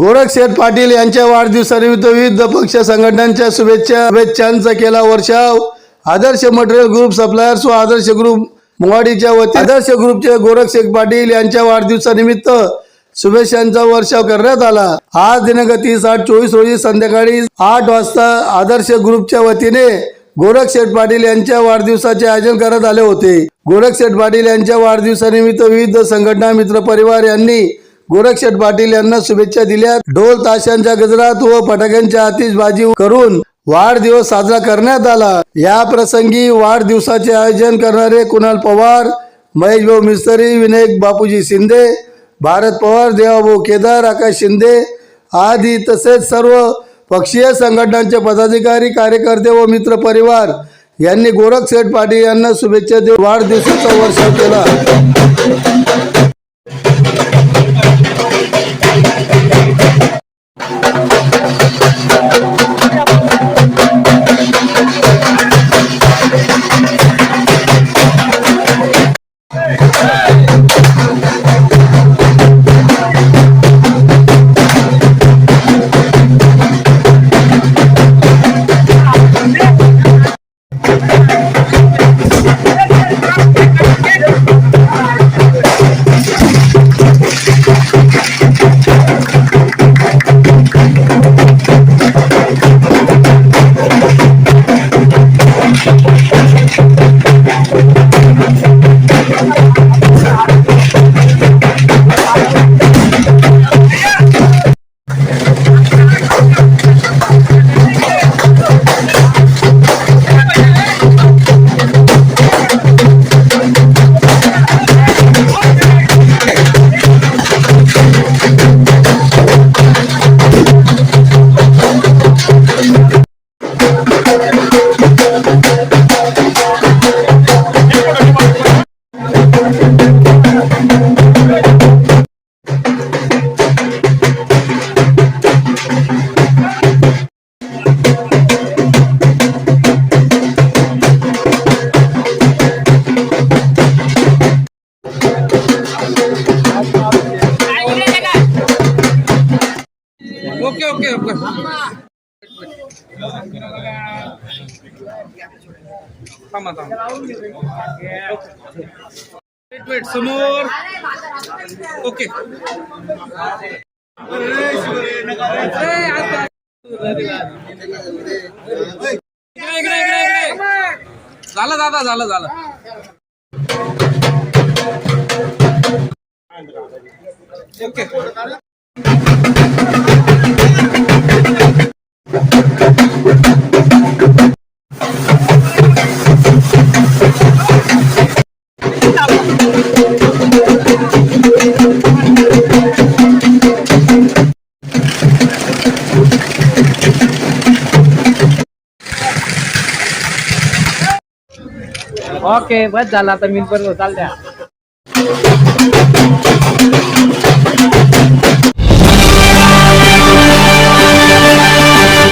गोरखशेठ पाटील यांच्या वाढदिवसानिमित्त विविध पक्ष संघटनांच्या शुभेच्छा शुभेच्छांचा केला वर्षाव. आदर्श मटेरियल ग्रुप सप्लायर्स व आदर्श ग्रुप मोवाडीच्या वती आदर्श ग्रुपचे गोरखशेठ पाटील यांच्या वाढदिवसानिमित्त शुभेच्छांचा वर्षाव करण्यात आला. आज दिनांक तीस आठ चोवीस रोजी संध्याकाळी आठ वाजता आदर्श ग्रुपच्या वतीने गोरखशेठ पाटील यांच्या वाढदिवसाचे आयोजन करण्यात आले होते. गोरखशेठ पाटील यांच्या वाढदिवसानिमित्त विविध संघटना मित्र परिवार यांनी गोरखशेठ पाटील यांना शुभेच्छा दिल्या. ढोल ताशांच्या गजरात व फटाक्यांच्या आतिषबाजी करून वाढदिवस साजरा करण्यात आला. या प्रसंगी वाढदिवसाचे आयोजन करणारे कुणाल पवार महेश भाऊ मिस्त्री विनायक बापूजी शिंदे भारत पवार देवाभाऊ केदार आकाश शिंदे आदी तसेच सर्व पक्षीय संघटनांचे पदाधिकारी कार्यकर्ते व मित्र परिवार यांनी गोरखशेठ पाटील यांना शुभेच्छा देऊन वाढदिवसाचा वर्षाव केला. ओके ओके ओके समोर ओके दादा ओके ओके बस झाला आता मी पण चालत्या.